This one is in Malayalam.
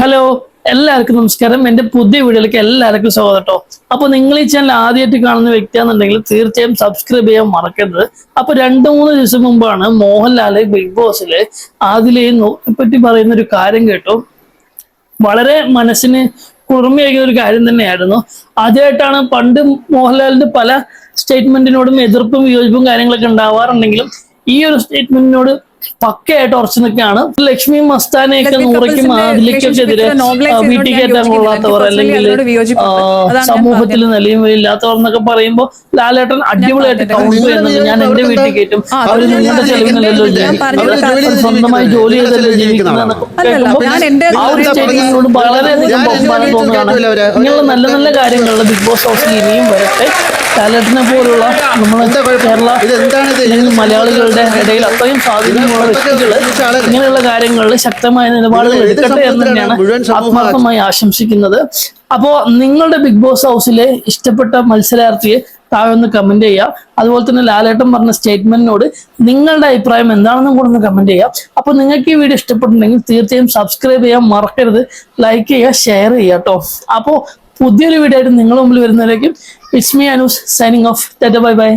ഹലോ എല്ലാവർക്കും നമസ്കാരം. എന്റെ പുതിയ വീഡിയോയിലേക്ക് എല്ലാവർക്കും സ്വാഗതം കേട്ടോ അപ്പൊ നിങ്ങൾ ഈ ചാനൽ ആദ്യമായിട്ട് കാണുന്ന വ്യക്തിയാണെന്നുണ്ടെങ്കിൽ തീർച്ചയായും സബ്സ്ക്രൈബ് ചെയ്യാൻ മറക്കരുത്. അപ്പൊ രണ്ടു മൂന്ന് ദിവസം മുമ്പാണ് മോഹൻലാൽ ബിഗ് ബോസിൽ അതിലെ പറ്റി പറയുന്ന ഒരു കാര്യം കേട്ടു. വളരെ മനസ്സിന് കുറുമയാക്കിയ ഒരു കാര്യം തന്നെയായിരുന്നു. ആദ്യമായിട്ടാണ് പണ്ട് മോഹൻലാലിന്റെ പല സ്റ്റേറ്റ്മെന്റിനോടും എതിർപ്പും വിയോജിപ്പും കാര്യങ്ങളൊക്കെ ഉണ്ടാവാറുണ്ടെങ്കിലും ഈ ഒരു സ്റ്റേറ്റ്മെന്റിനോട് പക്കയായിട്ട് ഉറച്ചു നിൽക്കുകയാണ്. ലക്ഷ്മി മസ്താനെയൊക്കെ നൂറയ്ക്കും ആദിലേക്കൊക്കെതിരെ വീട്ടിൽ കയറ്റാൻ കൊള്ളാത്തവർ അല്ലെങ്കിൽ സമൂഹത്തിൽ നിലയും ഇല്ലാത്തവർ എന്നൊക്കെ പറയുമ്പോൾ ലാലേട്ടൻ അടിപൊളിയായിട്ട് കൗണ്ട് ചെയ്യുന്നത് ഞാൻ എന്റെ വീട്ടിൽ കയറ്റും. അവർ നിങ്ങളുടെ ചെലവിനല്ലോ ചെലവിനല്ലല്ലോ ജീവിക്കുന്നത് ജോലി സ്വന്തമായി ജോലി ചെയ്തല്ലോ. ജീവിക്കുന്നതെന്നൊക്കെ ആ ഒരു ഞാൻ വളരെയധികം ബഹുമാനം തോന്നുകയാണ്. ഇങ്ങനെ. ഇങ്ങനെയുള്ള നല്ല നല്ല കാര്യങ്ങളുള്ള ബിഗ് ബോസ് ഹൗസിൽ ഇനിയും വരട്ടെ. ലാലേട്ടനെ പോലുള്ള നമ്മളെ? കേരള മലയാളികളുടെ ഇടയിൽ അത്രയും വ്യക്തികൾ ഇങ്ങനെയുള്ള കാര്യങ്ങളിൽ ശക്തമായ നിലപാടുകൾ എടുക്കട്ടെ എന്ന് തന്നെയാണ് ആത്മാർത്ഥമായി ആശംസിക്കുന്നത്. അപ്പോ നിങ്ങളുടെ ബിഗ് ബോസ് ഹൗസിലെ ഇഷ്ടപ്പെട്ട മത്സരാർത്ഥിയെ താഴെ ഒന്ന് കമന്റ് ചെയ്യാം അതുപോലെ തന്നെ ലാലേട്ടൻ പറഞ്ഞ സ്റ്റേറ്റ്മെന്റിനോട് നിങ്ങളുടെ അഭിപ്രായം എന്താണെന്നും കൂടെ ഒന്ന് കമന്റ് ചെയ്യാം അപ്പൊ നിങ്ങൾക്ക് ഈ വീഡിയോ ഇഷ്ടപ്പെട്ടിട്ടുണ്ടെങ്കിൽ തീർച്ചയായും സബ്സ്ക്രൈബ് ചെയ്യാം മറക്കരുത്. ലൈക്ക് ചെയ്യുക ഷെയർ ചെയ്യുക കേട്ടോ. അപ്പോൾ പുതിയൊരു വീഡിയോ ആയിട്ട് നിങ്ങളുടെ മുമ്പിൽ വരുന്നതിലേക്കും it's me Anu's signing off bye bye